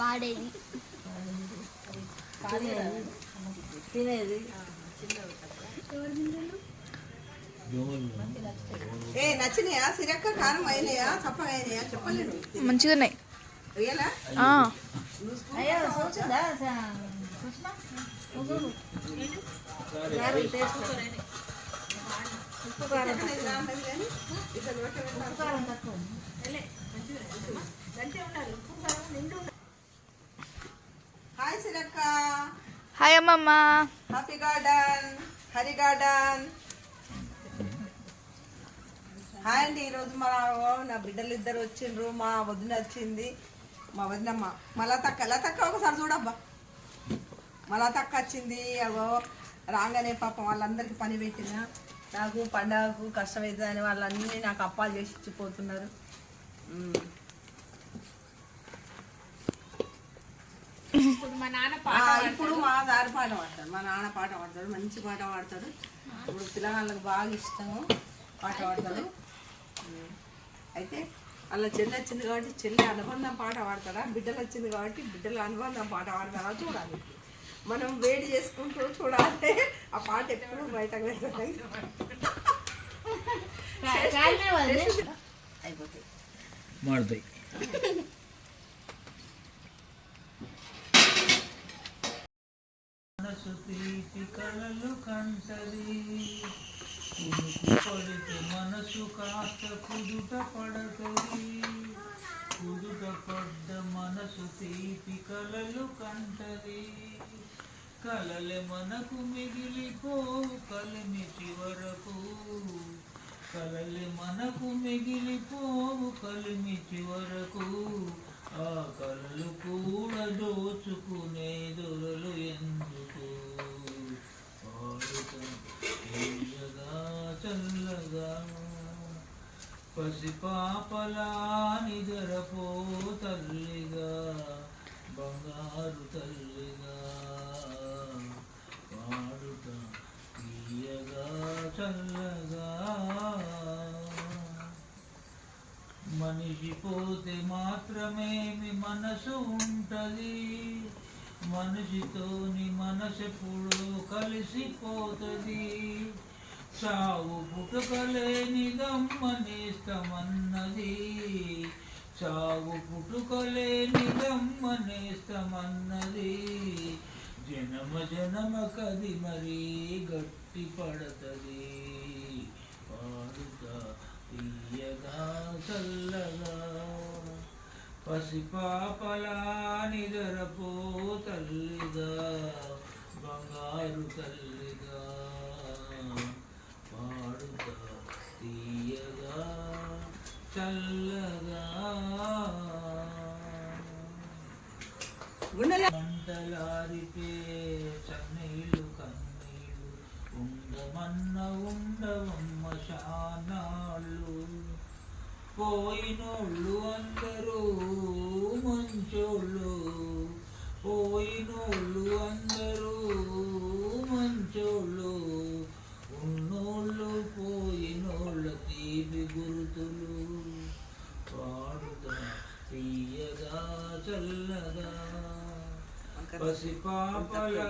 పాడేది. తినేది. ఏ నచ్చినాయా? సిరక్క కారం అయినాయా? చప్పగా అయినాయా? చెప్పలేను. మంచిగా ఉన్నాయి అయ్యో ఉప్పు కారం ఉప్పు కారం తక్కువ హాయ్ సిరక్క హాయ్ అమ్మమ్మ. Happy garden Hari garden hi అండి ఈరోజు మా నా బిడ్డలు ఇద్దరు వచ్చిండ్రు మా వదిన వచ్చింది. మా వదినమ్మ మళ్ళా తక్క ఎలా తక్క ఒకసారి చూడబ్బా. మళ్ళా తక్క వచ్చింది అగో రాగానే పాపం వాళ్ళందరికీ పని పెట్టిన. నాకు పండగకు కష్టమవుతుందని వాళ్ళన్నీ నాకు అప్పాలు చేసి ఇచ్చిపోతున్నారు. ఉమ్. ఆ, ఇప్పుడు మా దారి పాట పాడతాడు. మా నాన్న పాట పాడతాడు. మంచి పాట పాడతాడు. ఇప్పుడు పిల్లగాళ్ళకి బాగా ఇష్టము. పాట పాడతాడు. అయితే అలా చెల్లి వచ్చింది కాబట్టి చెల్లి అనుబంధం పాట పాడతాడా? బిడ్డలు వచ్చింది కాబట్టి బిడ్డలు అనుబంధం పాట పాడతాడా? చూడాలి. మనం వేడి చేసుకుంటూ చూడాలి ఆ పాట ఎప్పుడు బయటకు వెళ్తాం అయిపోతాయి మాడతాయి మనసు కళలు కంటది మనసు కాస్త కుదుట పడతది కుదుట పడ్డ మనసు తీపి కలలు కంటది. కలలే మనకు మిగిలిపోవు కలిమి చివరకు. కలలే మనకు మిగిలిపోవు కలిమి చివరకు. ఆ కలలు కూడా దోచుకునే దొరలు ఎందుకు చల్లగా పసిపాపలా నిదరపో తల్లిగా బంగారు తల్లిగా పాడుట తీయగా చల్లగా. మనిషి పోతే మాత్రమేమి మనసు ఉంటది. మనిషితోని మనసెప్పుడు కలిసిపోతది. చావు పుట్టుకలేని గమ్మనేస్తమన్నది చావు పుట్టుకలేని గమ్మనేస్తమన్నది జనమ జనమ కది మరీ గట్టి పడతది. పాడుతా తీయగా చల్లగా. పసిపాపలా నిదరపో తల్లిగా. బంగారు తల్లిగా. పాడుతా తీయగా చల్ల గుండెల చన్నీళ్ళు కన్నీళ్ళు. ఉండమన్న ఉండవమ్మ శానాళ్ళు పోయినోళ్ళు అందరూ మంచోళ్ళు. పోయినోళ్ళు అందరూ పసిపాపలా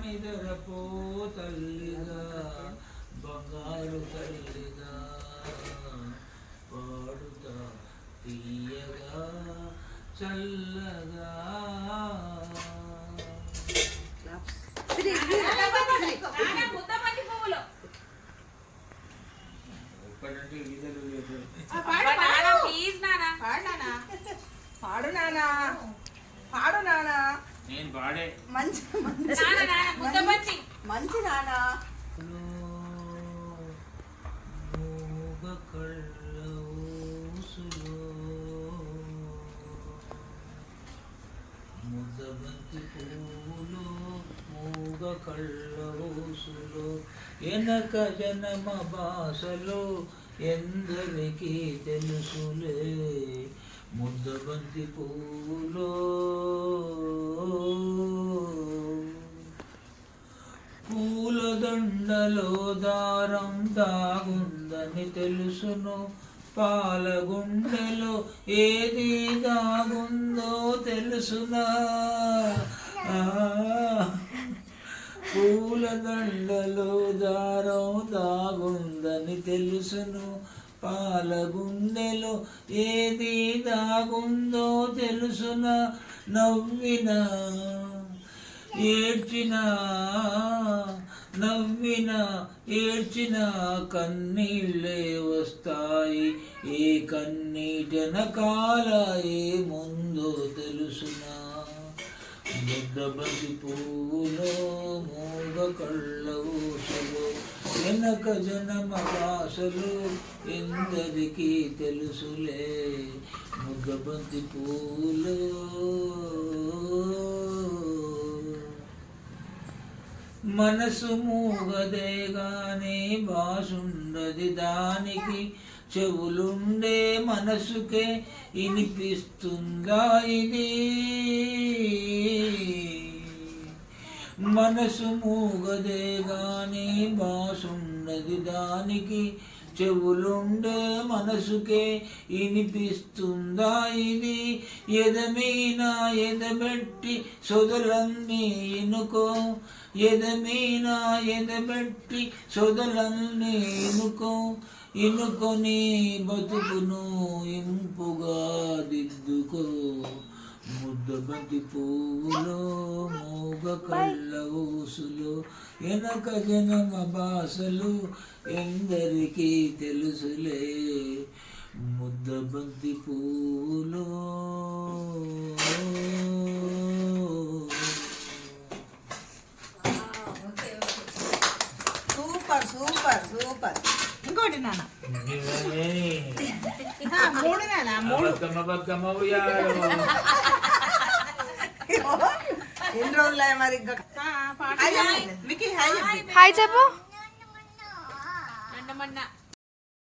నిదరపో తల్లిగా బంగారు తల్లిగా పాడుతా తీయగా చల్లగా. పాడు నానా పాడు. నానా పాడు నానా పాడే మంచి మంచి. మంచి నానా ముద్దబంతి పువ్వులో మూగ కళ్ళ ఊసులో ఎనక జనమ భాషలో ఎందరికీ తెలుసులే. ముద్దబంతి పువ్వులో పూలదండలో దారం దాగుందని తెలుసును. పాలగుండెలో ఏది దాగుందో తెలుసునా. ఆ, పూలదండలో దారం దాగుందని తెలుసును. పాలగుండెలో ఏది దాగుందో తెలుసున. నవ్వినా ఏడ్చినా నవ్విన ఏడ్చిన కన్నీళ్ళే వస్తాయి. ఏ కన్నీటెనకాల ఏ ముందో తెలుసునా? బుద్ధబతి పువ్వులో మూగ కళ్ళ వెనక జనమ భాషలు ఎందరికీ తెలుసులే. ముగ్గబంతి పూలో మనసు మూగదే గాని భాషుండది దానికి. చెవులుండే మనసుకే ఇనిపిస్తుందా ఇది? మనసు మూగదే గాని భాషుండది దానికి. చెవులుండే మనసుకే వినిపిస్తుందా ఇది? ఎదమీన ఎదబెట్టి సొదలన్నీ ఇనుకో ఎదమీన ఎదబెట్టి సొదలన్నీ ఇనుకో ఇనుకొని బతుకును ఇంపుగా దిద్దుకో. ముద్దబంతి పువ్వులో మూగ కళ్ళ ఊసులు వెనక జనమ భాషలు ఎందరికీ తెలుసులే. ముద్దబంతి పువ్వులో సూపర్ సూపర్ సూపర్. ఇంకోటి నాన్న. మూడు నాన్న మూడు. బతుకమ్మ బతుకమ్మ ఉయ్యాలో. ఎన్ని రోజులు మరి హాయ్ చెప్పు.